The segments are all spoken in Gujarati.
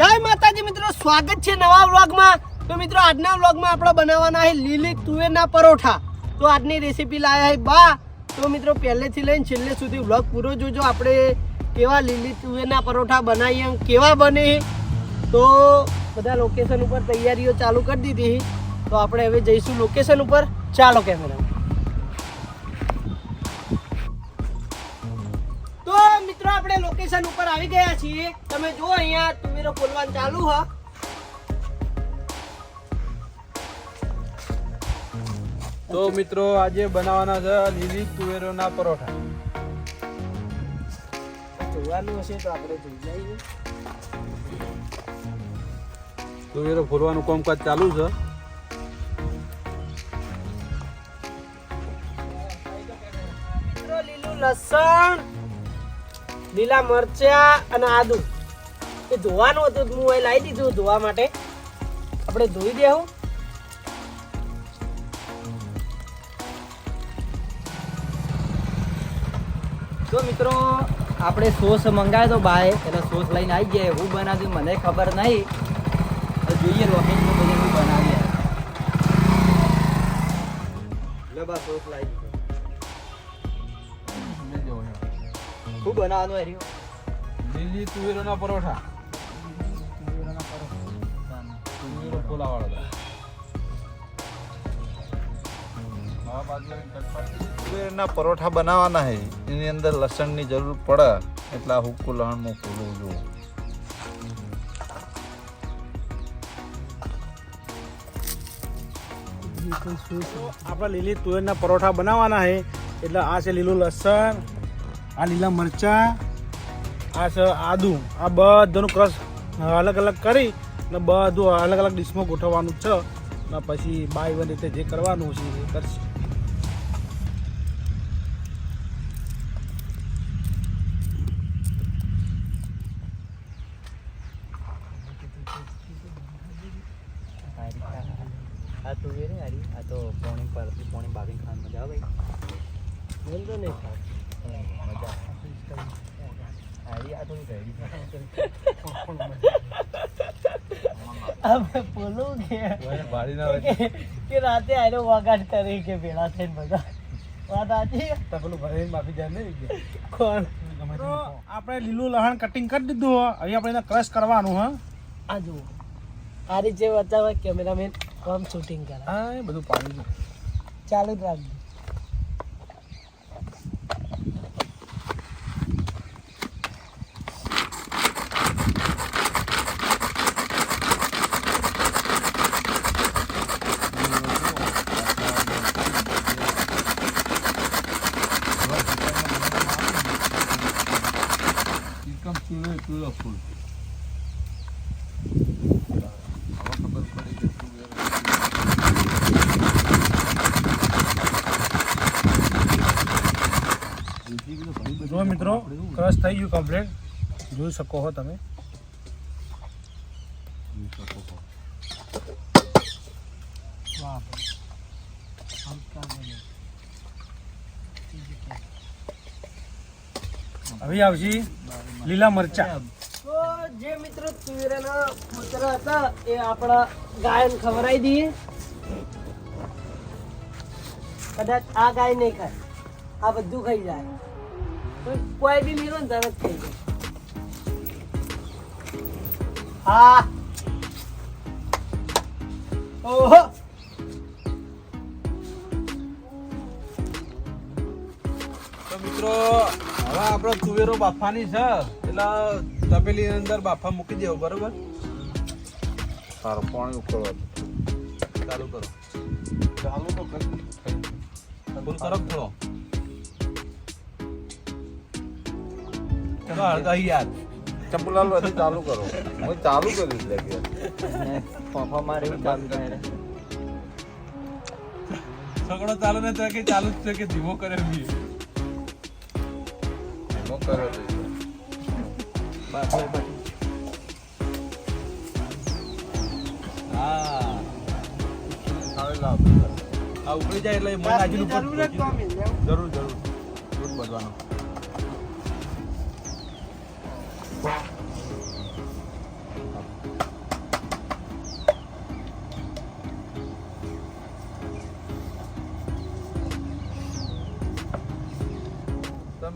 જય માતાજી મિત્રો, સ્વાગત છે નવા વ્લોગમાં. તો મિત્રો, આજના વ્લોગમાં આપણે બનાવવાના છે લીલી તુવેરના પરોઠા. તો આજની રેસીપી લાયા છે બા. તો મિત્રો, પહેલેથી લઈને છેલ્લે સુધી વ્લોગ પૂરો જોજો. આપણે કેવા લીલી તુવેરના પરોઠા બનાવીએ કેવા બને તો બધા લોકેશન ઉપર તૈયારીઓ ચાલુ કરી દીધી તો આપણે હવે જઈશું લોકેશન ઉપર. ચાલો કેમેરા તો મિત્રો આપણે લોકેશન ઉપર આવી ગયા છીએ. તમે જુઓ અહીંયા તુવેરો ખોલવાનું ચાલુ હ. તો મિત્રો આજે બનાવવાના છે લીલી તુવેરોના પરોઠા. જોવાનું હશે તો આપણે જોઈ જઈએ તુવેરો ફોરવાનું કામકાજ ચાલુ છે. લીલું લસણ. લીલા મરચા અને આદુ. એ ધોવાનું હતું હું એ લાવી દીધું ધોવા માટે. આપણે ધોઈ દેવું તો મિત્રો, આપણે સોસ મંગાવ્યો તો બાય એટલે સોસ લઈને આવી ગયા. હું બનાવ્યું, મને ખબર નહીં તો જોઈએ લોકેશન બધે હું બનાવીએ. લે બા, સોસ લાવી હું બનાવવાનું હર્યું લીલી તુવેરોના પરોઠા. તુવેરો ફોલાવાળા તુવેરના પરોઠા બનાવવાના હે. એની અંદર લસણની જરૂર પડે એટલે આ હુક્કું લહણમાં ફૂલવું છું. આપણે લીલી તુવેરના પરોઠા બનાવવાના છે એટલે આ છે લીલું લસણ આ લીલા મરચાં આ છે આદુ આ બધાનું ક્રશ અલગ અલગ કરી ને બધું અલગ અલગ ડીશમાં ગોઠવવાનું છે. ને પછી બાય વન રીતે જે કરવાનું છે એ કરશે. આ તું રે હારી. આ તો પોણી પરથી પોણી બાગીને ખાવાની મજા આવે. વાંધો નહીં. ખાવ આપણે બોલું કે કે- કે રાતે આનો વગાડ કરે કે ભેળા થઈને બધા. વાત આજી તો પેલું ભરીને બાફી જાય નહીં કોણ? તો આપણે લીલું લહણ કટિંગ કરી દીધું. હવે આપણે એને ક્રશ કરવાનું હા? આ જુઓ. આ રીતે બતાવે કેમેરામેન કોમ શૂટિંગ કરે. હા એ બધું પાણી ચાલુ જ રાખજો એકદમ ચૂલો ચૂલો ફૂલ જો મિત્રો ક્રશ કમ્પ્લીટ જોઈ શકો છો તમે. વાહ હવે આવશે લીલા મરચા. તો જે મિત્રો તુવેરાના પુત્ર હતા, એ આપણા ગાયન ખવડાવી દઈએ. કદાચ આ ગાય નહીં ખાય. આ બધું ખાઈ જાય. કોઈ બી લીધો ને તરત થઈ જાય હા ઓહો તો મિત્રો હવે આપણે તુવેરો બાફાની છે એટલે તપેલી અંદર બાફા મૂકી દેવો બરોબર સારું પાણી ઉકળવા ચાલુ કરો ચાલુ તો કરી ફૂલ તરફ થોડો ચંપુલાલ વધી ચાલુ કરો. હું ચાલુ કર્યું કે ફોફા મારે એવું ચાલુ થાય રે. સગડો ચાલુ ને કે ચાલુ જ છે કે ધીમો કરે બી એનો કર્યો છે બસ હવે હા. હવે લાવ આ ઉકળી જાય એટલે મન જરૂર. જરૂર. જરૂર દૂધ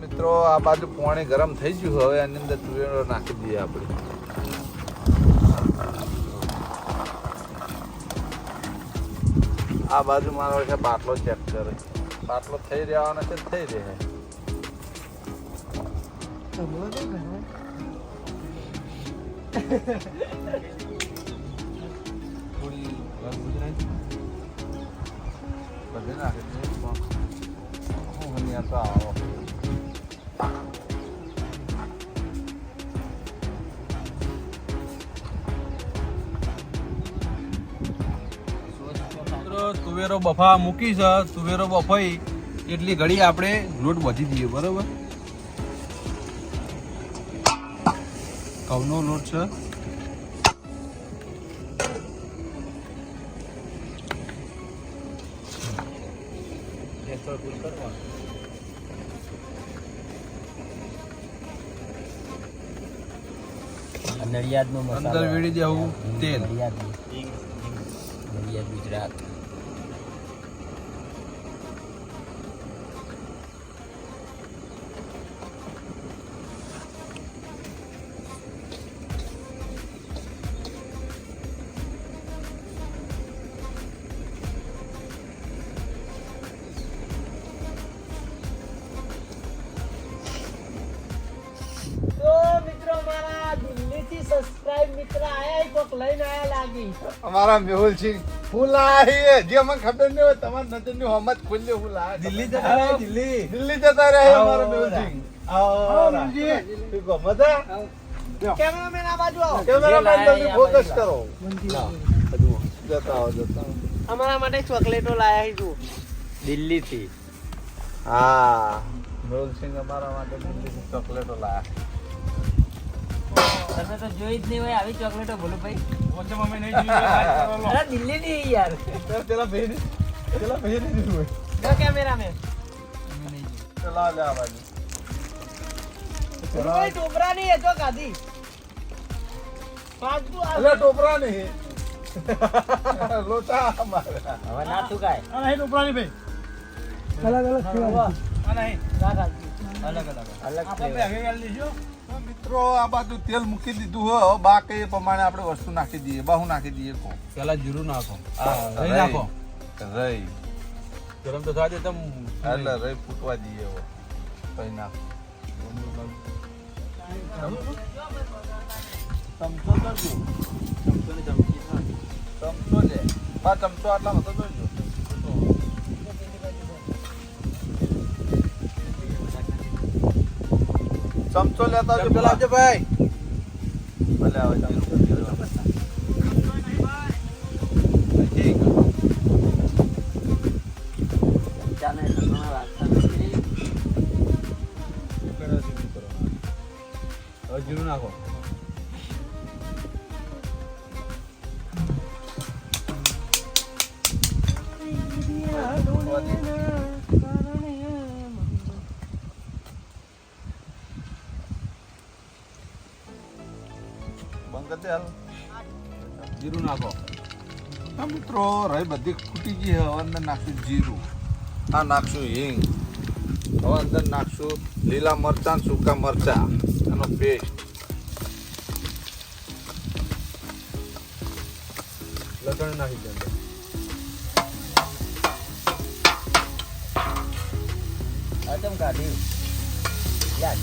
મિત્રો, આ બાજુ પાણી ગરમ થઈ ગયું હવે એની અંદર તુવેરો નાખી દઈએ આપણે. આ બાજુ મારો છે બાટલો ચેક કરે. બાટલો થઈ રહ્યો છે થઈ રહે. તુવેરો બફા મૂકી છે. તુવેરો બફાઈ. એટલી ઘડી આપણે લોટ વધી દઈએ બરોબર? ઘઉંનો લોટ છે નડિયાદનું અંદર વેડી દેવું તેલ નડિયાદ ગુજરાત લઈને આયા લાગી. અમારા મેહુલ સિંહ હું લાવી જે મને ખબર નહીં હોય તમારી નજરની હોમત ખુલ્લી હું લાવી દિલ્હી જતા રહે દિલ્હી? દિલ્હી જતા રહે અમારા મેહુલ આવો મેહુલજી. ઠીક હો, મજા? કેમેરામેન આ બાજુ આવો. કેમેરામેન જલ્દી ફોકસ કરો. જતા આવો જતા અમારા માટે ચોકલેટો લાયા છે દિલ્હી થી હા. મેહુલ સિંહ અમારા માટે ચોકલેટો લાયા. તમે તો જોઈ જ નહીં હોય આવી ચોકલેટો ભોલું ભાઈ. અરે દિલ્હી ની યાર. પેલા ભાઈ પેલા ભાઈ ને જોયું જો કેમેરામેન. ચલા લે આ બાજુ. કોઈ ટોપરા નહીં એ તો કાઢી ફાલતુ આ- ટોપરા નહીં. લોટા અમારા હવે ના નહીં ટોપરાની ભાઈ. આ નહીં. ના અલગ અલગ. અલગ અલગ આપણે flavor. હવે વેલ તો મિત્રો આ બાજુ તેલ મૂકી દીધું હવે બા કે એ પ્રમાણે આપણે વસ્તુ નાખી દઈએ બાહુ નાખી દઈએ કો. પેલા જીરું નાખો. હા, રહી. નાખો. રહી ગરમ તો થાય તમ એટલે રહી ફૂટવા દઈએ હવે. પછી નાખો. ચમચો કરજો. ચમચો લે. બા ચમચો આટલા બધો જોજો ચમચો લેતા આવજો ભાઈ. ભલે આવે બંધ કરી દે હાલ જીરું નાખો હા મિત્રો રહી બધી ખૂટી ગઈ હવે અંદર નાખશું જીરું આ નાખશું હિંગ હવે અંદર નાખશું લીલા મરચાં ને સૂકા મરચાં એનો પેસ્ટ લસણ નાખી દે અંદર. આ ચમ કાઢ્યું યાર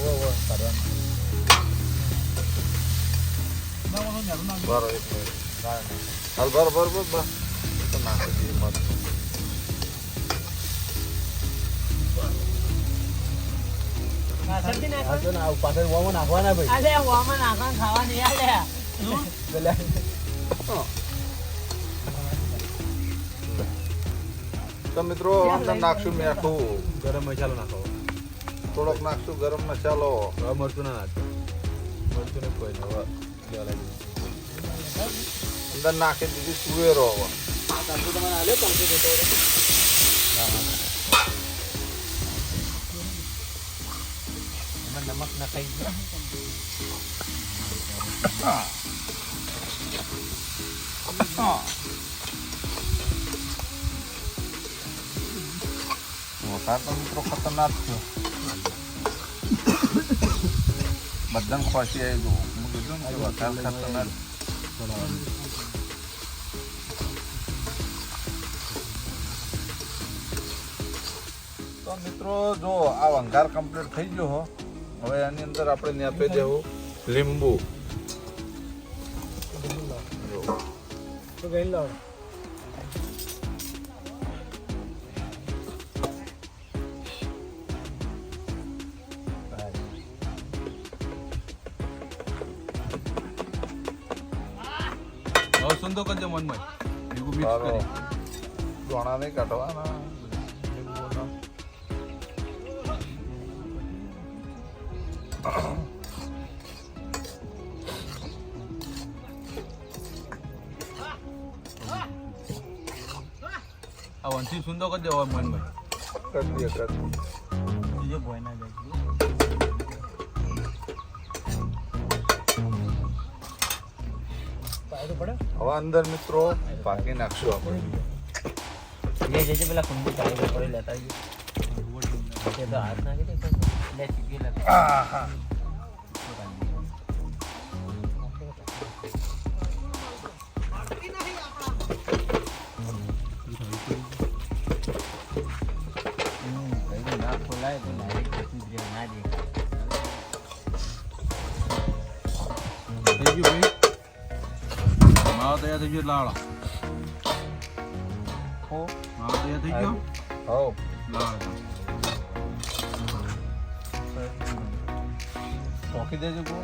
ઓ ઓ કરવાનું ના પાછળ વામો નાખવાના ભાઈ અલે, ઓમાં નાખવાનું ખાવાનું યાર લે. પેલા તો મિત્રો અંદર નાખશું મીઠું ગરમ મસાલો નાખો થોડોક નાખશું ગરમ મસાલો મરચું ના નાખો મરચું ને કોઈ નહીં. હવે લેવા લાગી. અંદર નાખી દીધી તુવેરો હવે કાંકુ તમને આલ્યો કાંકુ જતો રહ્યો. એમાં નમક નખાઈ ગયો વરસાદ તો મિત્રો ખતરનાક થયો બધાને ખોસી આવી દઉં હું કીધું ને કે વધારે ખાતો ના તો મિત્રો, જો આ વંગાર કમ્પ્લીટ થઈ ગયો હો. હવે એની અંદર આપણે નેપે દેવું લીંબુ. તો ગઈ લાવ હવે સુંદર કરજો મનમાં ભેગું મિક્સ સારો કરી દોણા નહીં કાઢવાના લીંબુના. આ વંશી સુંદર કરજો હવે મનમાં કરી દઈએ, કરી દઈએ. બીજો ભોય ના જાય હવે અંદર મિત્રો પાકી નાખશું આપણે. લે જજે પેલા કુંડી ચાલી પડે લેતા આવી તો હાથ નાખી દે લે સીધી લે. જ રહે, ના દેખાય. માવો તૈયાર થઈ ગયો આળો હો. માવો તૈયાર થઈ ગયો? હો. લાવો ચોકી દેજો બહુ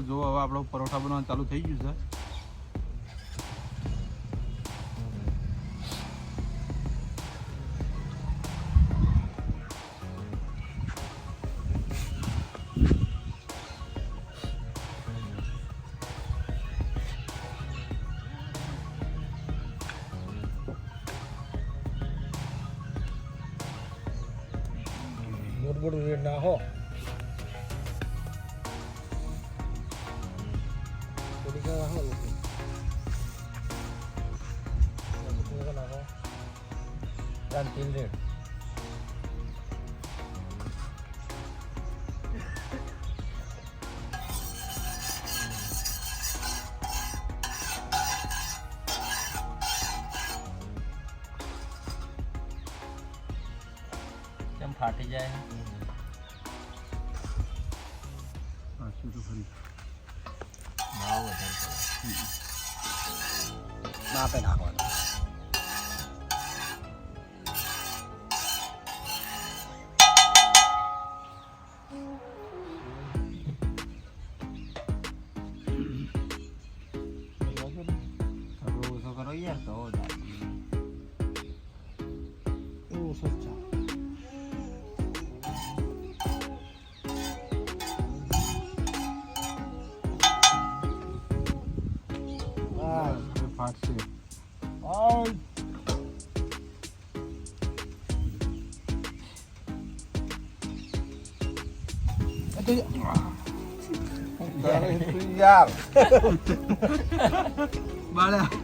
જો હવે આપણો પરોઠા બનાવવાનું ચાલુ થઈ ગયું છે. રાન તીન રેડ કેમ ફાટી જાય? ઓછો કરો યાર તો જાય. એવું સચ્ચા હા એ ફાટશે આ તારે તું યાર બાળા બધાને બાળી નાખે કોણ ખાધો અહીંયા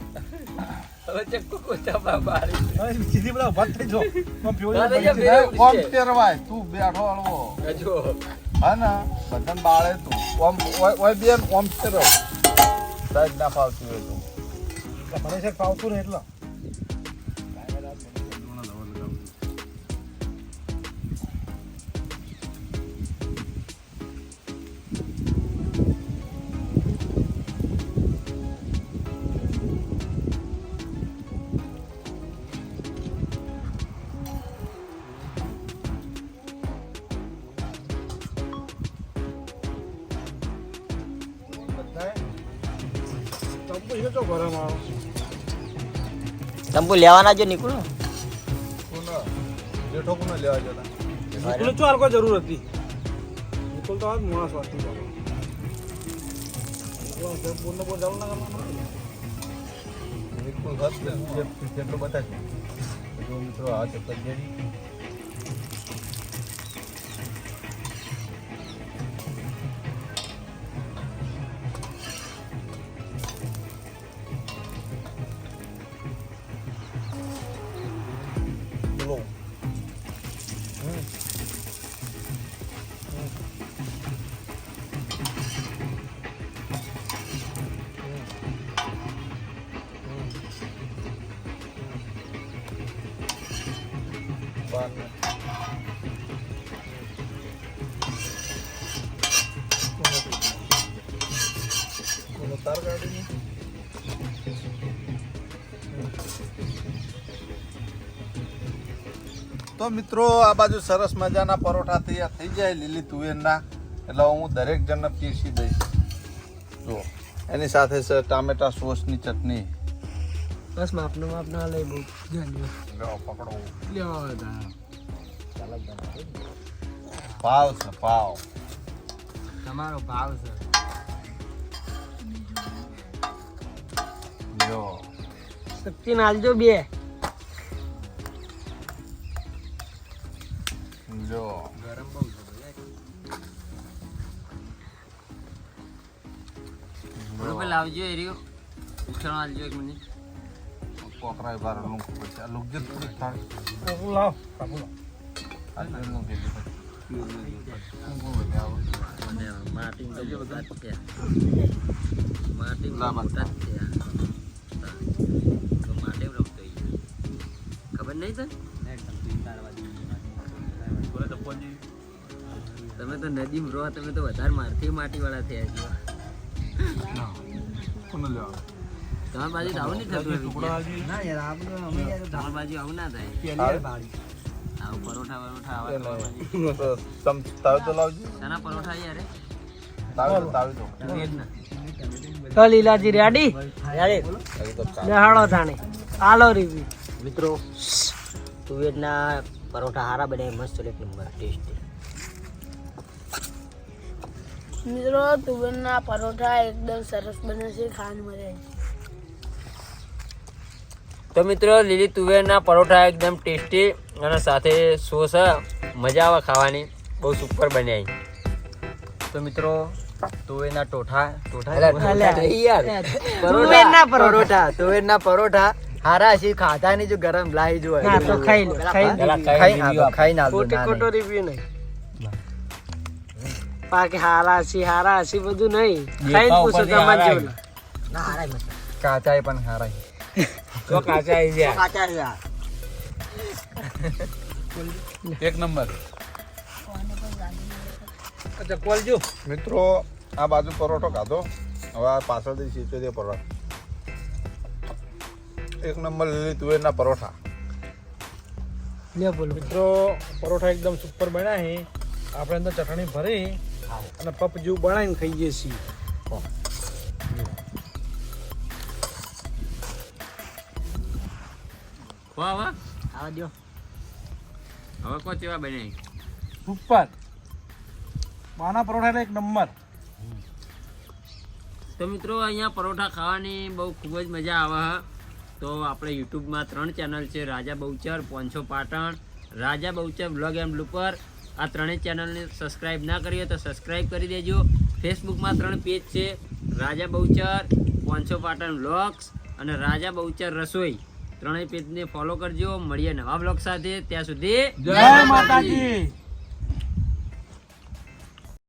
હવે સીધી બધા થઈ જો. તું બેઠો હળવો. હા ને બધાને બાળે તું. ઓમ ઓય ઓય બેન ઓમ ફેરવ. સાઈડ ના ફાવતી હોય તું. મને છે ફાવતું ને એટલો. તંબુ લેવાના જો નીકળો. કોનો જેઠો કોનો લેવા જતા નિકુલ તો કોઈ જરૂર હતી નીકળ તો આજ મોણા સ્વાતી બાબા બોલને બોલ ચાલુ ના કરવાનું. નિકુલ હશે જેટલું બતાવશે જો મિત્રો આ ચક્કર જેડી ગાડીની તો મિત્રો, આ બાજુ સરસ મજાના પરોઠા તૈયાર થઈ જાય લીલી તુવેરના. એટલે હું દરેક જણને પીરસી દઈશ. જો એની સાથે છે ટામેટા સોસની ચટણી. બસ માપનો માપ ના લઈ બહુ. લો પકડો. લેવા પાવ છે પાવ તમારો ભાવ છે. જો શક્તિ નાલજો બે. જો ગરમ બહુ છે લાવજો એ રહ્યો. ઉછાળ આલજો એક મિનિટ. કોકરાય બાર લુંક પછી આ લુંક જે થોડીક થાળી કાપુ લાવ કાપુ આ લુંક જ છે માટી ના, મોટા જ છે તો માટે રમતો ખબર નહીં તને તમે તો નદીમાં રહો તમે તો વધારે મારથી માટી વાળા થયા છો? તમારી બાજુ આવું નહીં થતું ના યાર આપણે અમે યાર તમારી બાજુ આવું ના થાય. પહેલી વાર આવું? પરોઠા વરોઠા આવા એટલે તમારી બાજુ. તો તમ તાવી તો લાવજો. શાના પરોઠા યાર એ? તાવી તો તો. તુવેરના. લીલાજી રેડી હજી બેહાડો તાણે આલો રિવ્યુ મિત્રો તુવેરના પરોઠા હારા બને મસ્ત એક નંબર ટેસ્ટી. મિત્રો તુવેરના પરોઠા એકદમ સરસ બને છે ખાવાની મજા તો મિત્રો લીલી તુવેરના પરોઠા એકદમ ટેસ્ટી અને સાથે સોસ મજા આવે ખાવાની. બહુ સુપર બન્યા તો મિત્રો તુવેરના ટોઠા ટોઠા પરોઠા. તુવેરના પરોઠા. હારા છે ખાધા નહીં જો ગરમ લાઈ જો હા તો ખાઈ ખાઈ ખાઈ ખાઈ ના ખોટો ખોટો રિવ્યુ નહીં. પાકે હારા છે હારા હસી બધું નહીં. ખાઈ પૂછો તમારે જેવું કાચા પણ હારા તો કાચા આવી ગયા. કાચા એક નંબર. અચ્છા કોલજો મિત્રો આ બાજુ પરોઠો ખાધો. હવે આ પાછળથી સિત્તોતેર પરોઠા. એક નંબર લીલી તુવેરના પરોઠા. લે બોલો. મિત્રો પરોઠા એકદમ સુપર બન્યા છે આપણે અંદર ચટણી ભરી અને પપ જેવું બનાવીને ખાઈએ છીએ. વાહ વાહ. આવા દો હવે કો કેવા બને? સુપર બાના પરોઠા એક નંબર. તો મિત્રો અહીંયા પરોઠા ખાવાની બહુ ખૂબ જ મજા આવે તો આપણે યુટ્યુબમાં ત્રણ ચેનલ છે Raja Bahuchar પોંછો Patan. Raja Bahuchar vlog and blooper આ ત્રણેય ચેનલને સબસ્ક્રાઈબ ના કરીએ તો સબસ્ક્રાઈબ કરી દેજો. ફેસબુકમાં ત્રણ પેજ છે રાજા બહુચર પોંછો પાટણ બ્લોગ્સ અને રાજા બહુચર રસોઈ. ત્રણેય પેજને ફોલો કરજો. મળીએ નવા બ્લોગ સાથે. ત્યાં સુધી જય માતાજી.